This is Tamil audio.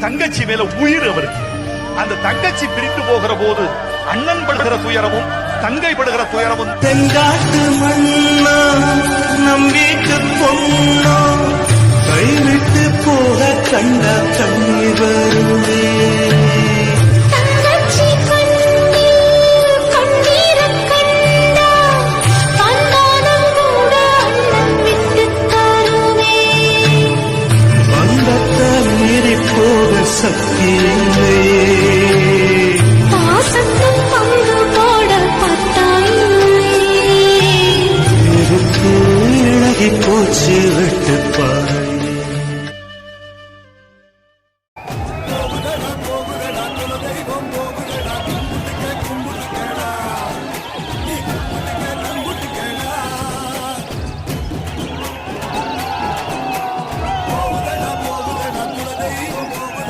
தங்கச்சி மேல உயிர் அவருக்கு. அந்த தங்கச்சி பிரிந்து போகிற போது அண்ணன் படுகிற துயரமும் தங்கை படுகிற துயரமும் தென்காட்டு மண்ணா நம் வீட்டு பொண்ணா கைவிட்டு போக கண்ட கண்ணீர் வருவே சக்தியே பாசத்தும் போச்சு வெட்டுப்பா